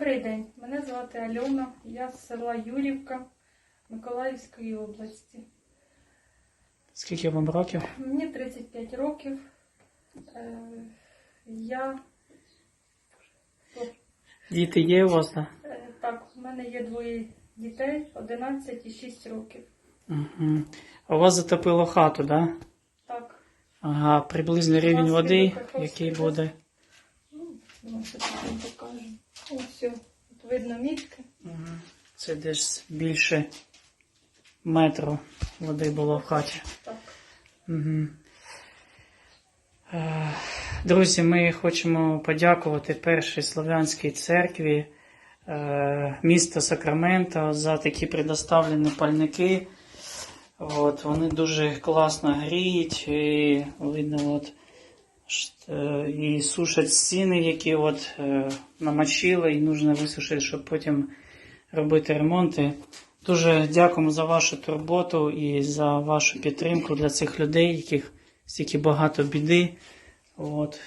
Добрий день, мене звати Альона, я з села Юрівка Миколаївської області. Скільки вам років? Мені 35 років. Е, Я Діти є у вас, так? е, так, у мене є двоє дітей, 11 і 6 років. Угу. А у вас затопило хату, так? Да? Так, Ага, приблизний рівень води, який буде. ну, думаю, мітки. Угу. Це десь більше метру води було в хаті. Так. Угу. Друзі, ми хочемо подякувати Першій Слов'янській церкві е, міста Сакраменто за такі предоставлені пальники. От, вони дуже класно гріють і видно, от, е, і сушать стіни, які от, е, намочили, і нужно висушити, щоб потім робити ремонти. Дуже дякуємо за вашу турботу і за вашу підтримку для цих людей, яких стільки багато біди. От.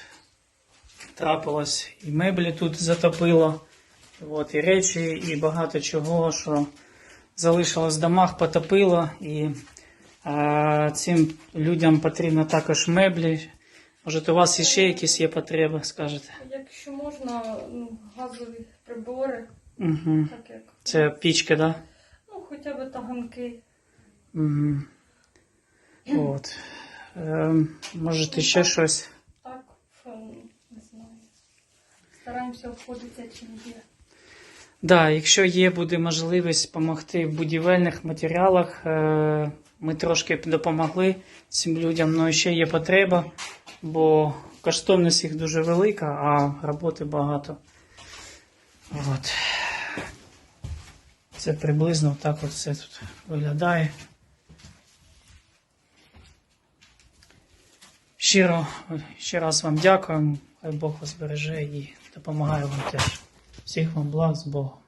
Трапилось і меблі тут затопило, от, і речі, і багато чого, що залишилось в домах, потопило. І е, цим людям потрібно також меблі. Може, у вас іще якісь є потреби, скажете? Якщо можна, ну, газові прибори, Угу. так як. Це пічка, так? Да? Ну, хоча б таганки. Угу. От. Ем, можете ще щось? Так, ем, не знаю. Стараємося обходитися чим є. Да, якщо є буде можливість допомогти в будівельних матеріалах, е, ми трошки допомогли цим людям, але ще є потреба, бо коштовність їх дуже велика, а роботи багато. От. Це приблизно так от все тут виглядає. Щиро ще раз вам дякуємо. Хай Бог вас береже і допомагає вам теж. Всіх вам благ з Богом.